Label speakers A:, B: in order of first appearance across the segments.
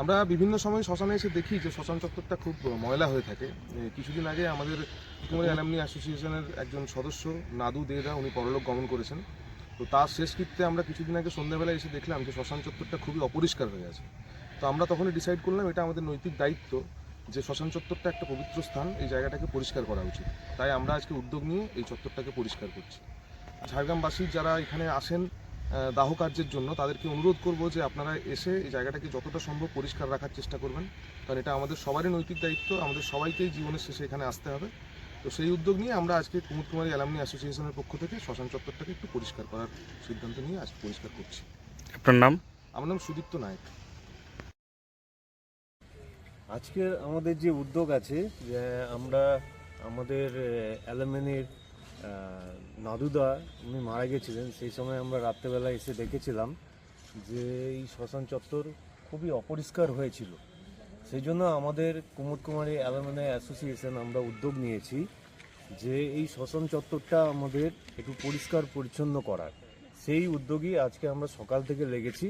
A: আমরা বিভিন্ন সময় শ্মশানে এসে দেখি যে শ্মশান চত্বরটা খুব ময়লা হয়ে থাকে। কিছুদিন আগে আমাদের কুমারী অ্যালামনি অ্যাসোসিয়েশনের একজন সদস্য নাদু দেদা উনি পরলোক গমন করেছেন। তো তার শেষকৃত্যে আমরা কিছুদিন আগে সন্ধ্যাবেলায় এসে দেখলাম যে শ্মশান চত্বরটা খুবই অপরিষ্কার হয়ে আছে। তো আমরা তখনই ডিসাইড করলাম এটা আমাদের নৈতিক দায়িত্ব যে শ্মশান চত্বরটা একটা পবিত্র স্থান এই জায়গাটাকে পরিষ্কার করা উচিত। তাই আমরা আজকে উদ্যোগ নিয়ে এই চত্বরটাকে পরিষ্কার করছি। ঝাড়গ্রামবাসী যারা এখানে আসেন দাহ কার্যের জন্য তাদেরকে অনুরোধ করব যে আপনারা এসে এই জায়গাটাকে যতটা সম্ভব পরিষ্কার রাখার চেষ্টা করবেন। কারণ এটা আমাদের সবারই নৈতিক দায়িত্ব আমাদের সবাইকেই জীবনের শেষে এখানে আসতে হবে। তো সেই উদ্যোগ নিয়ে আমরা আজকে কুমুদ কুমারী অ্যালামনি অ্যাসোসিয়েশনের পক্ষ থেকে শ্মশান চত্বরটাকে একটু পরিষ্কার করার সিদ্ধান্ত নিয়ে আজকে পরিষ্কার করছি।
B: আপনার নাম?
A: আমার নাম সুদীপ্ত নায়ক।
C: আজকের আমাদের যে উদ্যোগ আছে যে আমরা আমাদের অ্যালামেনির নাদুদা, উনি মারা গেছিলেন। সেই সময় আমরা রাত্রেবেলা এসে দেখেছিলাম যে এই শ্মশান চত্বর খুবই অপরিষ্কার হয়েছিল। সেই জন্য আমাদের কুমুদ কুমারী অ্যালামেনি অ্যাসোসিয়েশন আমরা উদ্যোগ নিয়েছি যে এই শ্মশান চত্বরটা আমাদের একটু পরিষ্কার পরিচ্ছন্ন করার। সেই উদ্যোগই আজকে আমরা সকাল থেকে লেগেছি।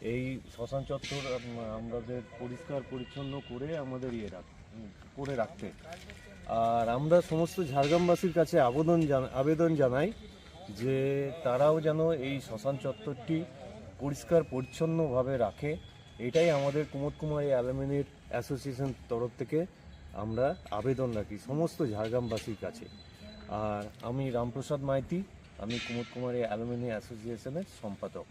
C: এই শ্মশান চত্বর আম- আমাদের পরিষ্কার, পরিচ্ছন্ন করে আমাদের ইয়ে রাখ, করে রাখতে। আর আমরা সমস্ত ঝাড়গ্রামবাসীর কাছে আবেদন আবেদন জানাই যে তারাও যেন এই শ্মশান চত্বরটি পরিষ্কার, পরিচ্ছন্নভাবে রাখে। এটাই আমাদের কুমোদ কুমারী অ্যালুমিনির অ্যাসোসিয়েশন তরফ থেকে আমরা আবেদন রাখি সমস্ত ঝাড়গ্রামবাসীর কাছে। আর আমি রামপ্রসাদ মাইতি, আমি কুমোদ কুমারী অ্যালুমিনি অ্যাসোসিয়েশনের সম্পাদক।